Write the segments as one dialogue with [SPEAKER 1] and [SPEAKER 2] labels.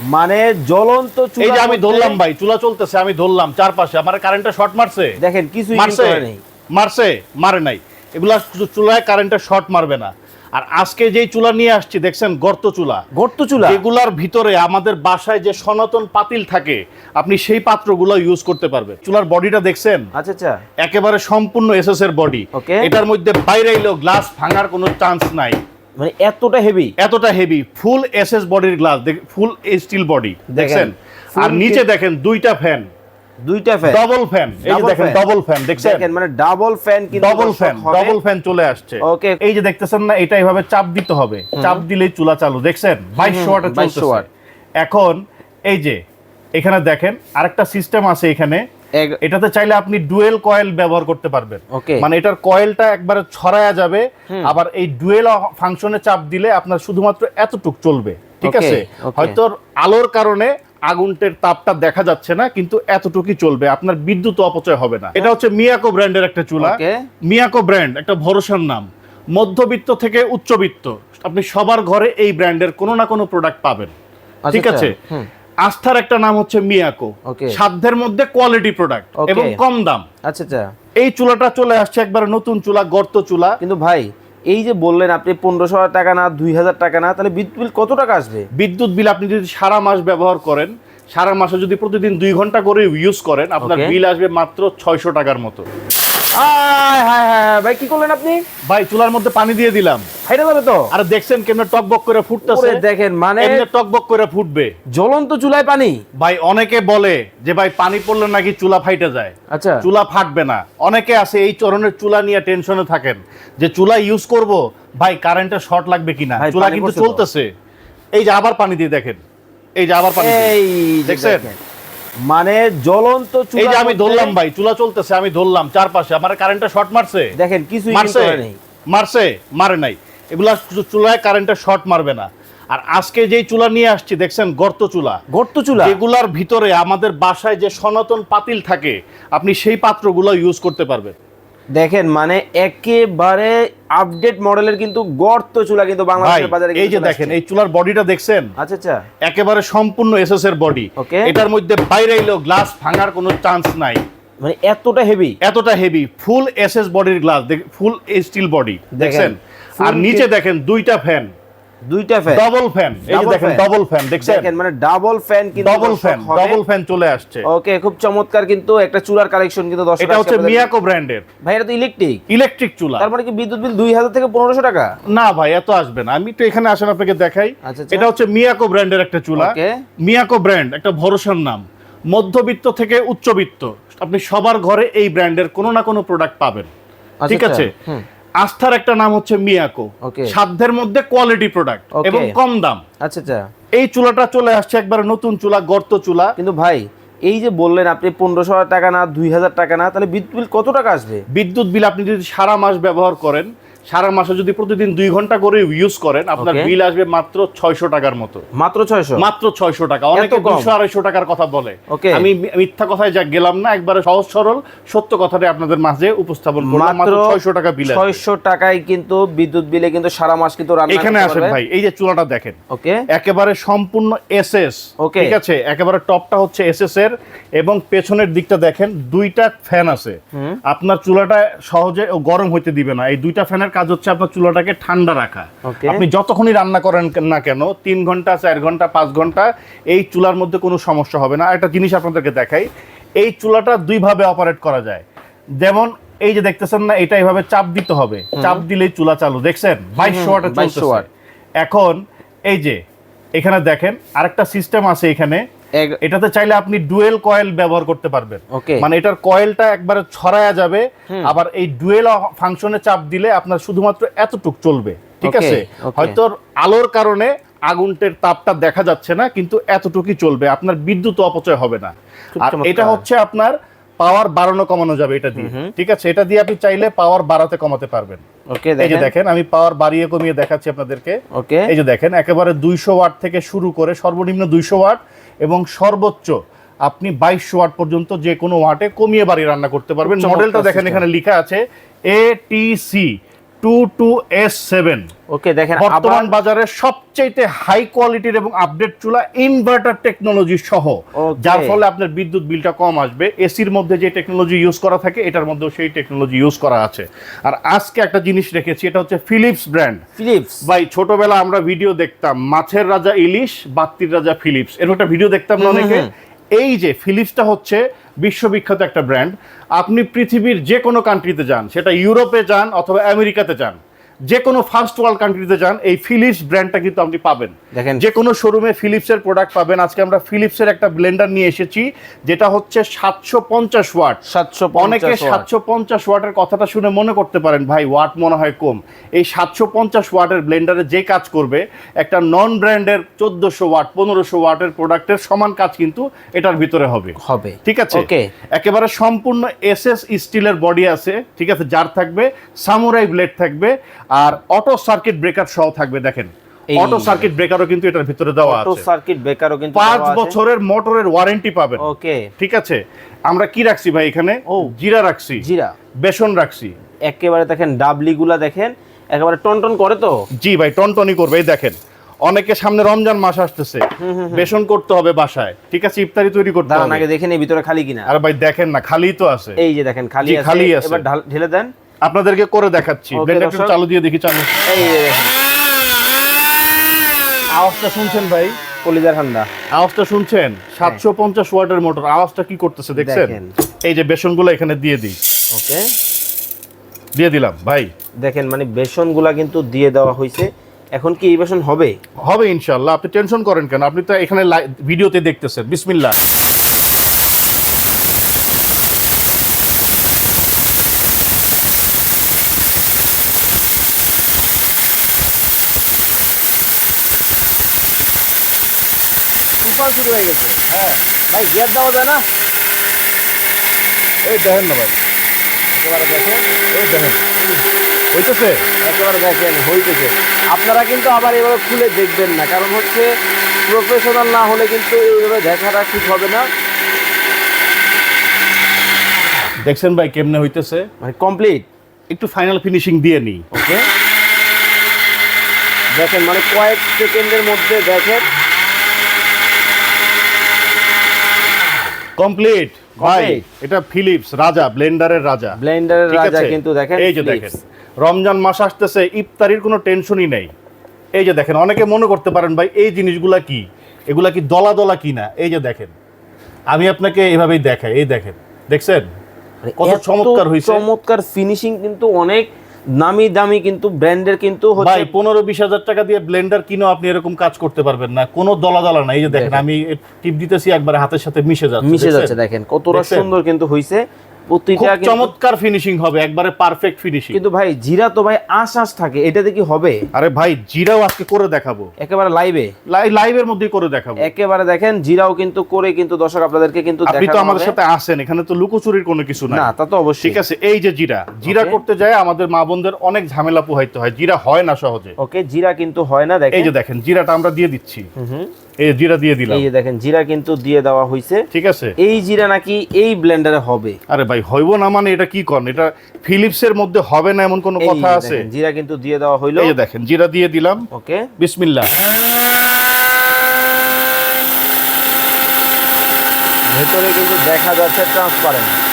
[SPEAKER 1] মানে জ্বলন্ত
[SPEAKER 2] এই যে আমি ধরলাম ভাই চুলা চলতেছে আমি ধরলাম চারপাশে। আমার কারেন্টটা শর্ট মারছে।
[SPEAKER 1] দেখেন কিছুই
[SPEAKER 2] মারছে। মারছে? মারে নাই। এগুলা চুলায় কারেন্টটা শর্ট মারবে না। আর আজকে যেই চুলা নিয়ে আসছি দেখছেন গর্ত চুলা।
[SPEAKER 1] গর্ত চুলা?
[SPEAKER 2] এগুলার ভিতরে আমাদের বাসায় যে সনাতন পাতিল থাকে আপনি সেই পাত্রগুলো ইউজ করতে পারবে। চুলার বডিটা দেখছেন?
[SPEAKER 1] আচ্ছা আচ্ছা।
[SPEAKER 2] একেবারে সম্পূর্ণ এসএস এর বডি. এটার মধ্যে বাইরে এলেও গ্লাস ভাঙার কোনো চান্স নাই।
[SPEAKER 1] মানে এতটা হেভি
[SPEAKER 2] এতটা হেভি ফুল এসএস বডির গ্লাস ফুল স্টিল বডি দেখছেন? আর নিচে দেখেন দুইটা ফ্যান
[SPEAKER 1] দুইটা ফ্যান
[SPEAKER 2] ডবল ফ্যান এই যে দেখেন। ডবল ফ্যান দেখছেন?
[SPEAKER 1] দেখেন মানে ডাবল ফ্যান কিন্তু
[SPEAKER 2] ডবল ফ্যান। ডবল ফ্যান চলে আসছে।
[SPEAKER 1] Okay.
[SPEAKER 2] এই যে দেখতেছেন না এটা এইভাবে চাপ দিতে হবে। চাপ দিলেই চুলা চালু দেখছেন? বাইশশো ওয়াটে
[SPEAKER 1] 2200
[SPEAKER 2] চলতেছে। এখন এই যে এখানে দেখেন আরেকটা সিস্টেম আছে এখানে। এটাতে চাইলে আপনি ডুয়েল কয়েল ব্যবহার করতে পারবেন. মানে এটার কয়েলটা একবারে ছড়ায়া যাবে আবার এই ডুয়েল ফাংশনে চাপ দিলে আপনার শুধুমাত্র এতটুক চলবে ঠিক আছে? হয়তো আলোর কারণে আগুনটের তাপটা দেখা যাচ্ছে না কিন্তু এতটুকুই চলবে আপনার বিদ্যুৎ অপচয় হবে না। এটা হচ্ছে মিয়াকো ব্র্যান্ডের একটা চুলা. মিয়াকো ব্র্যান্ড একটা ভরসার নাম। মধ্যবিত্ত থেকে উচ্চবিত্ত আপনি সবার ঘরে এই ব্র্যান্ডের কোনো না কোনো প্রোডাক্ট পাবেন
[SPEAKER 1] আচ্ছা,
[SPEAKER 2] ঠিক আছে?
[SPEAKER 1] আচ্ছা, হুম।
[SPEAKER 2] আস্থার একটা নাম হচ্ছে মিয়াকো। সাধ্যের মধ্যে কোয়ালিটি প্রোডাক্ট এবং কম দাম।
[SPEAKER 1] আচ্ছা আচ্ছা।
[SPEAKER 2] এই চুলাটা চলে আসছে একবার নতুন চুলা গর্ত চুলা।
[SPEAKER 1] কিন্তু ভাই এই যে বললেন আপনি পনেরোশো টাকা না দুই হাজার টাকা না তাহলে বিদ্যুৎ বিল কত টাকা আসবে?
[SPEAKER 2] বিদ্যুৎ বিল আপনি যদি সারা মাস ব্যবহার করেন সারা মাসে যদি প্রতিদিন দুই ঘণ্টা করে ইউজ করেন আপনার বিল আসবে মাত্র ছয়শো টাকার মতো।
[SPEAKER 1] আয় হায় হায় হায়, ভাই কি করলেন আপনি?
[SPEAKER 2] ভাই চুলার মধ্যে পানি দিয়ে দিলাম।
[SPEAKER 1] হাইটা যাবে তো?
[SPEAKER 2] আর দেখছেন কেমনে টকবক করে ফুটতেছে?
[SPEAKER 1] দেখেন মানে
[SPEAKER 2] এমনি টকবক করে ফুটবে?
[SPEAKER 1] জ্বলন্ত চুলায় পানি?
[SPEAKER 2] ভাই অনেকে বলে যে ভাই পানি পড়লে নাকি চুলা ফাইটে যায়।
[SPEAKER 1] আচ্ছা।
[SPEAKER 2] চুলা ফাটবে না। অনেকে আছে এই চরণের চুলা নিয়ে টেনশনে থাকেন যে চুলা ইউজ করব? ভাই কারেন্টের শর্ট লাগবে কিনা? চুলা কিন্তু চলতেছে। এই যে আবার পানি দিয়ে দেখেন। এই যে আবার পানি দেখছেন?
[SPEAKER 1] মানে জ্বলন্ত চুলা
[SPEAKER 2] এই যে আমি ধরলাম ভাই চুলা চলতেছে আমি ধরলাম চারপাশে আমার কারেন্টটা শর্ট মারছে?
[SPEAKER 1] দেখেন কিছুই
[SPEAKER 2] মারছে। মারছে? মারে নাই। এগুলা চুলায় কারেন্টটা শর্ট মারবে না। আর আজকে যেই চুলা নিয়ে আসছি দেখছেন গর্ত চুলা।
[SPEAKER 1] গর্ত চুলা?
[SPEAKER 2] এগুলার ভিতরে আমাদের বাসায় যে সনাতন পাতিল থাকে আপনি সেই পাত্রগুলো ইউজ করতে পারবেন।
[SPEAKER 1] দেখেন মানে একেবারে আপডেট মডেলের কিন্তু গর্ত চুলা কিন্তু বাংলাদেশের বাজারে
[SPEAKER 2] এই যে দেখেন এই চুলার বডিটা দেখছেন?
[SPEAKER 1] আচ্ছা আচ্ছা।
[SPEAKER 2] একেবারে সম্পূর্ণ এসএস এর বডি. এটার মধ্যে বাইরে এলো গ্লাস ভাঙার কোনো চান্স নাই।
[SPEAKER 1] মানে এতটা হেভি
[SPEAKER 2] এতটা হেভি ফুল এসএস বডির গ্লাস ফুল স্টিল বডি দেখছেন? আর নিচে দেখেন দুইটা ফ্যান
[SPEAKER 1] দুইটা ফ্যান
[SPEAKER 2] ডবল ফ্যান এই যে দেখেন। ডবল ফ্যান দেখছেন?
[SPEAKER 1] দেখেন মানে ডাবল ফ্যান কিন্তু
[SPEAKER 2] ডবল ফ্যান ডবল ফ্যান চলে আসছে।
[SPEAKER 1] ওকে খুব চমৎকার কিন্তু একটা চুলার কালেকশন কিন্তু দর্শক
[SPEAKER 2] এটা হচ্ছে মিয়াকো ব্র্যান্ডের
[SPEAKER 1] ভাই এটা তো ইলেকট্রিক
[SPEAKER 2] ইলেকট্রিক চুলা।
[SPEAKER 1] তার মানে কি বিদ্যুৎ বিল দুই হাজার থেকে পনেরোশো টাকা?
[SPEAKER 2] না ভাই এত আসবে না। আমি তো এখানে আসেন আপনাকে দেখাই।
[SPEAKER 1] আচ্ছা, আচ্ছা।
[SPEAKER 2] এটা হচ্ছে মিয়াকো ব্র্যান্ডের একটা চুলা. মিয়াকো ব্র্যান্ড একটা ভরসার নাম। মধ্যবিত্ত থেকে উচ্চবিত্ত। আপনি সবার ঘরে এই ব্র্যান্ডের কোনো না কোনো প্রোডাক্ট পাবেন।
[SPEAKER 1] আচ্ছা,
[SPEAKER 2] ঠিক আছে। আস্থার একটা নাম হচ্ছে মিয়াকো। সাধ্যের মধ্যে কোয়ালিটি প্রোডাক্ট. এবং কম দাম।
[SPEAKER 1] আচ্ছা আচ্ছা।
[SPEAKER 2] এই চুলাটা চলে আসছে একবার নতুন চুলা গর্ত চুলা।
[SPEAKER 1] কিন্তু ভাই এই যে বললেন আপনি পনেরোশো টাকা না দুই হাজার টাকা না তাহলে বিদ্যুৎ বিল কত টাকা আসবে?
[SPEAKER 2] বিদ্যুৎ বিল আপনি যদি সারা মাস ব্যবহার করেন সারা মাসে যদি প্রতিদিন দুই ঘণ্টা করে ইউজ করেন আপনার বিল আসবে মাত্র ছয়শো টাকার মতো।
[SPEAKER 1] মাত্র ছয়শো?
[SPEAKER 2] মাত্র ছয়শো টাকা। অনেকে দুশো আড়াইশো টাকার কথা বলে। আমি মিথ্যা কথায় যা গেলাম না একবারে সহজ সরল সত্য কথাটা আপনাদের মাঝে উপস্থাপন করলাম মাত্র ছয়শো টাকা বিল
[SPEAKER 1] ছয়শো টাকায় কিন্তু বিদ্যুৎ বিলে কিন্তু সারা মাস কিন্তু
[SPEAKER 2] এখানে আসেন ভাই এই যে চুলাটা দেখেন।
[SPEAKER 1] ওকে
[SPEAKER 2] একেবারে সম্পূর্ণ এসএস
[SPEAKER 1] Okay.
[SPEAKER 2] ঠিক আছে? একেবারে টপটা হচ্ছে এসএস এর এবং পেছনের দিকটা দেখেন দুইটা ফ্যান আছে। আপনার চুলাটা সহজে গরম হইতে দিবে না। এই দুইটা ফ্যানের কাজ হচ্ছে আপনার চুলাটাকে ঠান্ডা রাখা। আপনি যতক্ষণই রান্না করেন না কেন তিন ঘণ্টা চার ঘণ্টা পাঁচ ঘণ্টা এই চুলার মধ্যে কোনো সমস্যা হবে না। একটা জিনিস আপনাদেরকে দেখাই এই চুলাটা দুইভাবে অপারেট করা যায়। যেমন এই যে দেখতেছেন না এটা এইভাবে চাপ দিতে হবে। চাপ দিলেই চুলা চালু দেখছেন? বাইশশো ওয়াটে
[SPEAKER 1] 2200 ওয়াট।
[SPEAKER 2] এখন এই যে এখানে দেখেন আরেকটা সিস্টেম আছে এখানে। এটাতে চাইলে আপনি ডুয়েল কয়েল ব্যবহার করতে পারবেন. মানে এটার কয়েলটা একবারে ছড়ায়া যাবে আবার এই ডুয়েল ফাংশনে চাপ দিলে আপনার শুধুমাত্র এতটুক চলবে ঠিক আছে? হয়তো আলোর কারণে আগুনটের তাপটা দেখা যাচ্ছে না কিন্তু এতটুকুই চলবে আপনার বিদ্যুৎ অপচয় হবে না। আর এটা হচ্ছে আপনার পাওয়ার বাড়ানো কমানো যাবে এটা দিয়ে ঠিক আছে? এটা দিয়ে আপনি চাইলে পাওয়ার বাড়াতে কমাতে পারবেন।
[SPEAKER 1] ওকে
[SPEAKER 2] এই যে
[SPEAKER 1] দেখেন।
[SPEAKER 2] দেখেন আমি পাওয়ার বাড়িয়ে কমিয়ে দেখাচ্ছি আপনাদেরকে।
[SPEAKER 1] ওকে।
[SPEAKER 2] এই যে দেখেন একেবারে দুইশো ওয়াট থেকে শুরু করে সর্বনিম্ন দুইশো ওয়াট এবং সর্বোচ্চ আপনি বাইশশো ওয়াট পর্যন্ত যে কোনো ওয়াটে কমিয়ে বাড়ি রান্না করতে পারবেন। মডেলটা দেখেন এখানে লেখা আছে A T C two two S seven.
[SPEAKER 1] Okay দেখেন
[SPEAKER 2] বর্তমান বাজারে সবচেয়ে হাই কোয়ালিটির এবং আপডেট চুলা ইনভার্টার টেকনোলজি সহ যার ফলে আপনার বিদ্যুৎ বিলটা কম আসবে। এসির মধ্যে যে টেকনোলজি ইউজ করা থাকে এটার মধ্যেও সেই টেকনোলজি ইউজ করা আছে। আর আজকে একটা জিনিস রেখেছি এটা হচ্ছে ফিলিপস ব্র্যান্ড
[SPEAKER 1] ফিলিপস
[SPEAKER 2] ভাই ছোটবেলা আমরা ভিডিও দেখতাম মাছের রাজা ইলিশ বাত্তির রাজা ফিলিপস এরকম একটা ভিডিও দেখতাম না অনেকে। এই যে ফিলিপসটা হচ্ছে বিশ্ববিখ্যাত একটা ব্র্যান্ড আপনি পৃথিবীর যে কোনো কান্ট্রিতে যান, সেটা ইউরোপে যান অথবা আমেরিকাতে যান যে কোনো ফার্স্ট ওয়ার্ল্ড কান্ট্রিতে যান এই ফিলিপস ব্র্যান্ডটা কিন্তু আপনি পাবেন।
[SPEAKER 1] দেখেন।
[SPEAKER 2] যে কোনো শোরুমে ফিলিপসের প্রোডাক্ট পাবেন। আজকে আমরা ফিলিপসের একটা ব্লেন্ডার নিয়ে এসেছি যেটা হচ্ছে সাতশো পঞ্চাশ ওয়াট
[SPEAKER 1] সাতশো
[SPEAKER 2] অনেকে সাতশো পঞ্চাশ ওয়াটের কথাটা শুনে মনে করতে পারেন ভাই ওয়াট মনে হয় কম। এই সাতশো পঞ্চাশ ওয়াটের ব্লেন্ডারে যে কাজ করবে একটা নন ব্র্যান্ডের চোদ্দশো ওয়াট পনেরোশো ওয়াটের প্রোডাক্টের সমান কাজ কিন্তু এটার ভিতরে হবে।
[SPEAKER 1] হবে।
[SPEAKER 2] ঠিক আছে?
[SPEAKER 1] ওকে।
[SPEAKER 2] একেবারে সম্পূর্ণ এসএস স্টিলের বডি আছে ঠিক আছে? যার থাকবে সামুরাই ব্লেড থাকবে আর অটো সার্কিট ব্রেকার সহ থাকবে দেখেন। অটো সার্কিট ব্রেকারও কিন্তু এটার ভিতরে দেওয়া আছে।
[SPEAKER 1] অটো সার্কিট ব্রেকারও কিন্তু
[SPEAKER 2] পাঁচ বছরের মোটরের ওয়ারেন্টি পাবেন।
[SPEAKER 1] ওকে।
[SPEAKER 2] ঠিক আছে? আমরা কি রাখছি ভাই এখানে?
[SPEAKER 1] ও।
[SPEAKER 2] জিরা রাখছি।
[SPEAKER 1] জিরা।
[SPEAKER 2] বেসন রাখছি।
[SPEAKER 1] একেবারে দেখেন ডাবলি গুলা দেখেন একেবারে টনটন করে তো।
[SPEAKER 2] জি ভাই টনটনি করবে এই দেখেন। অনেকে সামনে রমজান মাস আসতেছে। বেসন করতে হবে বাসায়। ঠিক আছে? ইফতারি তৈরি করতে হবে।
[SPEAKER 1] আগে দেখেন এই ভিতরে খালি কিনা।
[SPEAKER 2] আর ভাই দেখেন না খালি তো আছে।
[SPEAKER 1] এই যে দেখেন খালি আছে।
[SPEAKER 2] খালি আছে।
[SPEAKER 1] এবার ঢেলে দেন।
[SPEAKER 2] আপনাদেরকে করে দেখাচ্ছি। চালু দিয়ে দেখি চালু।
[SPEAKER 1] এই যে দেখেন।
[SPEAKER 2] আওয়াজটা শুনছেন ভাই?
[SPEAKER 1] কলিজার ঠান্ডা
[SPEAKER 2] আওয়াজটা শুনছেন? সাতশো পঞ্চাশ ওয়াটের মোটর। আওয়াজটা কি করতেছে দেখছেন? এই যে বেসনগুলো এখানে দিয়ে দিই।
[SPEAKER 1] ওকে।
[SPEAKER 2] দিয়ে দিলাম ভাই।
[SPEAKER 1] দেখেন মানে বেসনগুলা কিন্তু দিয়ে দেওয়া হয়েছে এখন কি এই বেসন হবে?
[SPEAKER 2] হবে ইনশাল্লাহ আপনি টেনশন করেন কেন? আপনি তো এখানে ভিডিওতে দেখতেছেন। বিসমিল্লাহ।
[SPEAKER 1] সুপার শুরু হয়ে গেছে। হ্যাঁ। ভাই গিয়ার দেওয়া যায় না?
[SPEAKER 2] এই দেখেন না ভাই।
[SPEAKER 1] একেবারে দেখেন।
[SPEAKER 2] এই দেখেন। হইতেছে?
[SPEAKER 1] একেবারে দেখেন হইতেছে। আপনারা কিন্তু আবার এভাবে খুলে দেখবেন না কারণ হচ্ছে প্রফেশনাল না হলে কিন্তু এইভাবে দেখাটা ঠিক হবে না।
[SPEAKER 2] দেখছেন ভাই কেমনে হইতেছে?
[SPEAKER 1] মানে কমপ্লিট
[SPEAKER 2] একটু ফাইনাল ফিনিশিং দিয়ে নিই।
[SPEAKER 1] ওকে দেখেন মানে কয়েক সেকেন্ডের মধ্যে দেখেন।
[SPEAKER 2] কমপ্লিট ভাই এটা ফিলিপস রাজা ব্লেন্ডারের রাজা।
[SPEAKER 1] ব্লেন্ডারের রাজা কিন্তু দেখেন
[SPEAKER 2] এই যে দেখেন রমজান মাস আসতেছে ইফতারির কোনো টেনশনই নেই। এই যে দেখেন অনেকে মনে করতে পারেন ভাই এই জিনিসগুলা কি? এগুলা কি দলা দলা কি না? এই যে দেখেন আমি আপনাকে এভাবেই দেখাই এই দেখেন দেখছেন? কত চমৎকার হইছে।
[SPEAKER 1] চমৎকার ফিনিশিং কিন্তু অনেক নামি দামি কিন্তু ব্র্যান্ডের কিন্তু
[SPEAKER 2] ভাই
[SPEAKER 1] হচ্ছে
[SPEAKER 2] পনেরো বিশ হাজার টাকা দিয়ে ব্লেন্ডার কিনো আপনি এরকম কাজ করতে পারবেন না। কোনো দলা দলা না এই যে দেখেন। আমি টিপ দিতেছি একবার হাতের সাথে মিশে যাচ্ছে
[SPEAKER 1] মিশে যাচ্ছে দেখেন কতটা সুন্দর কিন্তু হইছে। প্রতিটা
[SPEAKER 2] চমৎকার ফিনিশিং হবে একবারে পারফেক্ট ফিনিশিং
[SPEAKER 1] কিন্তু ভাই জিরা তো ভাই আশ আশ থাকে এটাতে কি হবে?
[SPEAKER 2] আরে ভাই জিরাও আজকে করে দেখাবো।
[SPEAKER 1] একেবারে লাইভে
[SPEAKER 2] লাই- লাইভের মধ্যেই করে দেখাবো।
[SPEAKER 1] একেবারে দেখেন জিরাও কিন্তু করে কিন্তু দর্শক আপনাদেরকে কিন্তু
[SPEAKER 2] আপনি তো আমাদের সাথে আসেন এখানে তো লুকোচুরির কোনো কিছু
[SPEAKER 1] না তা তো অবশ্যই।
[SPEAKER 2] ঠিক আছে এই যে জিরা জিরা করতে যায় আমাদের মা বোনদের অনেক ঝামেলা পোহাইতে হয় জিরা হয় না সহজে।
[SPEAKER 1] ওকে জিরা কিন্তু হয় না
[SPEAKER 2] এই যে দেখেন জিরাটা আমরা দিয়ে দিচ্ছি।
[SPEAKER 1] হুম।
[SPEAKER 2] এই জিরা দিয়ে দিলাম।
[SPEAKER 1] এই যে দেখেন জিরা কিন্তু দিয়ে দেওয়া হয়েছে
[SPEAKER 2] ঠিক আছে।
[SPEAKER 1] এই জিরা নাকি এই ব্লেন্ডারে হবে।
[SPEAKER 2] আরে ভাই হইব না মানে এটা কি করেন? এটা ফিলিপসের মধ্যে হবে না এমন কোনো কথা আছে?
[SPEAKER 1] জিরা কিন্তু দিয়ে দেওয়া হইল।
[SPEAKER 2] এই যে দেখেন জিরা দিয়ে দিলাম।
[SPEAKER 1] ওকে।
[SPEAKER 2] বিসমিল্লাহ।
[SPEAKER 1] ভেতরে কিন্তু দেখা যাচ্ছে ট্রান্সপারেন্ট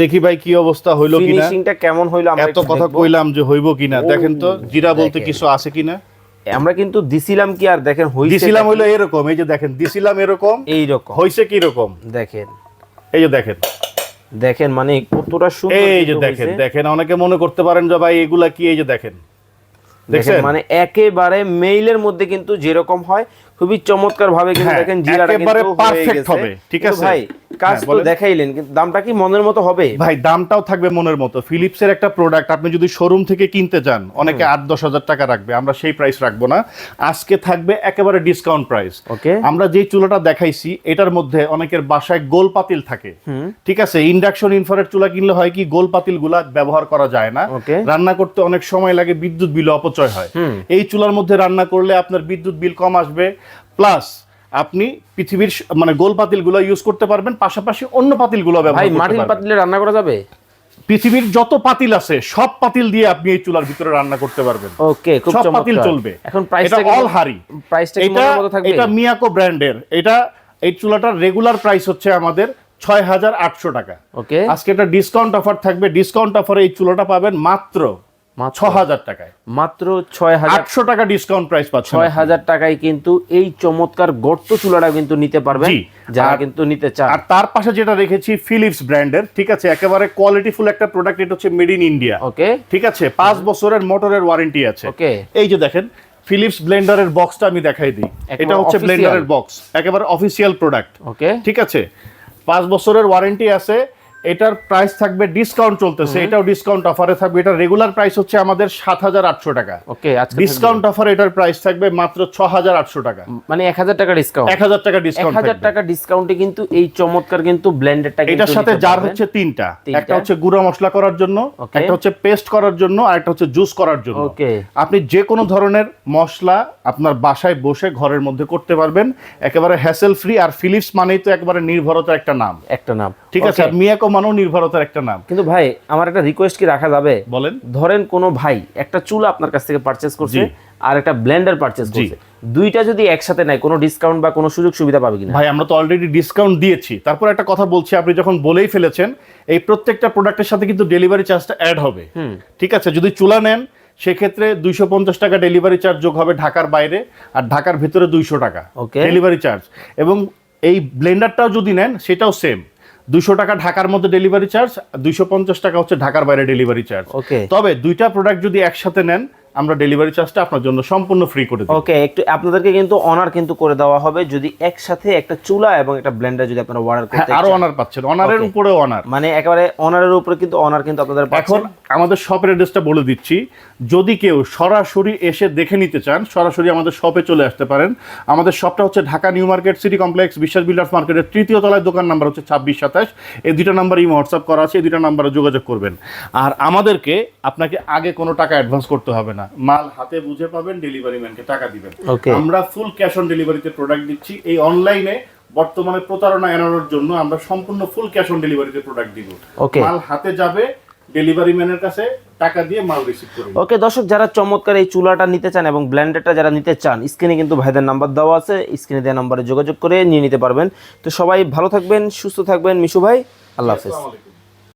[SPEAKER 2] দেখি ভাই কি অবস্থা হইল কিনা।
[SPEAKER 1] ফিনিশিংটা কেমন হইল আমরা
[SPEAKER 2] এত কথা কইলাম যে হইব কিনা। দেখেন তো জিরা বলতে কিছু আছে কিনা?
[SPEAKER 1] আমরা কিন্তু দিছিলাম কি আর দেখেন হইছে
[SPEAKER 2] দিছিলাম হইল এরকম এই যে দেখেন দিছিলাম এরকম
[SPEAKER 1] এই রকম
[SPEAKER 2] হইছে কি রকম
[SPEAKER 1] দেখেন।
[SPEAKER 2] এই যে দেখেন।
[SPEAKER 1] দেখেন মানে কতটা সুন্দর
[SPEAKER 2] এই যে দেখেন দেখেন অনেকে মনে করতে পারেন যে ভাই এগুলা কি এই যে দেখেন?
[SPEAKER 1] দেখেন মানে একেবারে মেইলের মধ্যে কিন্তু যেরকম হয় খুবই চমৎকার ভাবে কিন্তু
[SPEAKER 2] হ্যাঁ,
[SPEAKER 1] দেখেন জিরাটা কিন্তু গেছে।
[SPEAKER 2] হবে, ঠিক আছে?
[SPEAKER 1] ভাই কাজ
[SPEAKER 2] হ্যাঁ,
[SPEAKER 1] তো দেখাইলেন কিন্তু দামটা কি মনের মতো হবে?
[SPEAKER 2] ভাই দামটাও থাকবে মনের মতো। ফিলিপসের একটা প্রোডাক্ট আপনি যদি শোরুম থেকে কিনতে যান অনেকে আট দশ হাজার টাকা রাখবে আমরা সেই প্রাইস রাখব না। আজকে থাকবে একেবারে ডিসকাউন্ট প্রাইস
[SPEAKER 1] ওকে।
[SPEAKER 2] আমরা যেই চুলাটা দেখাইছি এটার মধ্যে অনেকের বাসায় গোল পাতিল থাকে। ঠিক আছে? ইন্ডাকশন ইনফ্রারেড চুলা কিনলে হয় কি গোল পাতিলগুলা ব্যবহার করা যায় না। রান্না করতে অনেক সময় লাগে বিদ্যুৎ বিল অপচয় হয়। এই চুলার মধ্যে রান্না করলে আপনার বিদ্যুৎ বিল কম আসবে প্লাস আপনি পৃথিবীর মানে গোল পাতিলগুলো ইউজ করতে পারবেন পাশাপাশি অন্য পাতিলগুলো
[SPEAKER 1] ভাই
[SPEAKER 2] ব্যবহার করতে
[SPEAKER 1] মাটির পাতিলে রান্না করা যাবে?
[SPEAKER 2] পৃথিবীর যত পাতিল আছে সব পাতিল দিয়ে আপনি এই চুলার ভিতরে রান্না করতে পারবেন।
[SPEAKER 1] ওকে খুব
[SPEAKER 2] সব পাতিল চলবে।
[SPEAKER 1] এখন
[SPEAKER 2] এটা
[SPEAKER 1] প্রাইসটা
[SPEAKER 2] অল হারি
[SPEAKER 1] প্রাইসটা
[SPEAKER 2] এটা
[SPEAKER 1] মতো থাকবে?
[SPEAKER 2] এটা মিয়াকো ব্র্যান্ডের এটা এই চুলাটার রেগুলার প্রাইস হচ্ছে আমাদের ছয় হাজার আটশো টাকা।
[SPEAKER 1] ওকে।
[SPEAKER 2] আজকে একটা ডিসকাউন্ট অফার থাকবে। ডিসকাউন্ট অফারে এই চুলাটা পাবেন মাত্র ছ হাজার টাকায়।
[SPEAKER 1] মাত্র ছয় হাজার
[SPEAKER 2] আটশো টাকা ডিসকাউন্ট প্রাইস পাচ্ছেন
[SPEAKER 1] ছয় হাজার টাকায় কিন্তু এই চমৎকার গর্ত চুলাটা কিন্তু নিতে পারবেন যারা কিন্তু নিতে চান।
[SPEAKER 2] আর তার পাশে যেটা রেখেছি ফিলিপস ব্র্যান্ডের ঠিক আছে? একেবারে কোয়ালিটিফুল একটা প্রোডাক্ট এটা হচ্ছে মেড ইন ইন্ডিয়া
[SPEAKER 1] ওকে
[SPEAKER 2] ঠিক আছে? পাঁচ বছরের মোটরের ওয়ারেন্টি আছে।
[SPEAKER 1] ওকে
[SPEAKER 2] এই যে দেখেন ফিলিপস ব্লেন্ডারের বক্সটা আমি দেখাই দিই। এটা হচ্ছে ব্লেন্ডারের বক্স একেবারে অফিসিয়াল প্রোডাক্ট
[SPEAKER 1] ওকে
[SPEAKER 2] ঠিক আছে? পাঁচ বছরের ওয়ারেন্টি আছে। এটার প্রাইস থাকবে ডিসকাউন্ট চলতেছে এটাও ডিসকাউন্ট অফারে থাকবে। এটা রেগুলার প্রাইস হচ্ছে আমাদের সাত হাজার আটশো টাকা।
[SPEAKER 1] ওকে আজকে
[SPEAKER 2] ডিসকাউন্ট অফারে এটার প্রাইস থাকবে মাত্র ছ হাজার আটশো টাকা।
[SPEAKER 1] মানে এক হাজার টাকা ডিসকাউন্ট
[SPEAKER 2] এক হাজার টাকা ডিসকাউন্ট
[SPEAKER 1] হাজার টাকা ডিসকাউন্টে কিন্তু এই চমৎকার কিন্তু ব্লেন্ডেডটা
[SPEAKER 2] এটার সাথে জার হচ্ছে তিনটা। একটা হচ্ছে গুঁড়া মশলা করার জন্য একটা হচ্ছে পেস্ট করার জন্য আর একটা হচ্ছে জুস করার জন্য।
[SPEAKER 1] ওকে।
[SPEAKER 2] আপনি যে কোনো ধরনের মশলা আপনার বাসায় বসে ঘরের মধ্যে করতে পারবেন। একেবারে হ্যাসেল ফ্রি আর ফিলিপস মানেই তো একেবারে নির্ভরতার একটা নাম।
[SPEAKER 1] একটা নাম।
[SPEAKER 2] ঠিক আছে মিয়াকো মানেও নির্ভরতার একটা নাম।
[SPEAKER 1] কিন্তু ভাই আমার একটা রিকোয়েস্ট কি রাখা যাবে?
[SPEAKER 2] বলেন।
[SPEAKER 1] ধরেন কোনো ভাই একটা চুলা আপনার কাছ থেকে পারচেজ করছে আর একটা ব্লেন্ডার পারচেজ করছে। দুইটা যদি একসাথে নেয় কোনো ডিসকাউন্ট বা কোনো সুযোগ সুবিধা পাবে কিনা?
[SPEAKER 2] ভাই আমরা তো অলরেডি ডিসকাউন্ট দিয়েছি। তারপর একটা কথা বলছি আপনি যখন বলেই ফেলেছেন এই প্রত্যেকটা প্রোডাক্টের সাথে কিন্তু ডেলিভারি চার্জটা অ্যাড হবে। ঠিক আছে যদি চুলা নেন সেক্ষেত্রে দুইশো পঞ্চাশ টাকা ডেলিভারি চার্জ যোগ হবে ঢাকার বাইরে আর ঢাকার ভিতরে দুইশো টাকা. ডেলিভারি চার্জ এবং এই ব্লেন্ডারটাও যদি নেন সেটাও সেম দুইশো টাকা ঢাকার মধ্যে ডেলিভারি চার্জ দুইশো পঞ্চাশ টাকা হচ্ছে ঢাকার বাইরে ডেলিভারি চার্জ
[SPEAKER 1] ওকে
[SPEAKER 2] তবে দুইটা প্রোডাক্ট যদি একসাথে নেন আমরা ডেলিভারি চার্জটা আপনার জন্য সম্পূর্ণ ফ্রি করে দিই
[SPEAKER 1] ওকে একটু আপনাদেরকে কিন্তু অনার কিন্তু করে দেওয়া হবে। যদি একসাথে একটা চুলা এবং একটা ব্লেন্ডার যদি আপনারা অর্ডার
[SPEAKER 2] হ্যাঁ
[SPEAKER 1] করতে
[SPEAKER 2] আরও
[SPEAKER 1] চান।
[SPEAKER 2] অনার পাচ্ছেন। অনারের. উপরেও অনার
[SPEAKER 1] মানে একেবারে অনারের উপরে কিন্তু অনার কিন্তু আপনাদের
[SPEAKER 2] এখন আমাদের শপের অ্যাড্রেসটা বলে দিচ্ছি। যদি কেউ সরাসরি এসে দেখে নিতে চান সরাসরি আমাদের শপে চলে আসতে পারেন। আমাদের শপটা হচ্ছে Dhaka new market city complex Biswas builders মার্কেটের তৃতীয় তলায় দোকান নাম্বার হচ্ছে ছাব্বিশ সাতাশ। এই দুইটা নাম্বার ইমো হোয়াটসঅ্যাপ করা আছে এই দুইটা নাম্বারে যোগাযোগ করবেন। আর আমাদেরকে আপনাকে আগে কোনো টাকা অ্যাডভান্স করতে হবে না। মাল হাতে বুঝে পাবেন ডেলিভারি ম্যানকে টাকা দিবেন। আমরা ফুল ক্যাশ অন ডেলিভারিতে প্রোডাক্ট দিচ্ছি। এই অনলাইনে বর্তমানে প্রতারণা এড়ানোর জন্য আমরা সম্পূর্ণ ফুল ক্যাশ অন ডেলিভারিতে প্রোডাক্ট দিব। মাল হাতে যাবে ডেলিভারি ম্যানের কাছে টাকা দিয়ে মাল রিসিভ
[SPEAKER 1] ওকে দর্শক যারা চমৎকার এই চুলাটা নিতে চান এবং ব্লেন্ডারটা যারা নিতে চান স্ক্রিনে কিন্তু ভাইদের নাম্বার দেওয়া আছে। স্ক্রিনে দেওয়া নাম্বারে যোগাযোগ করে নিয়ে নিতে পারবেন। তো সবাই ভালো থাকবেন সুস্থ থাকবেন মিশু ভাই আল্লাহ হাফেজ।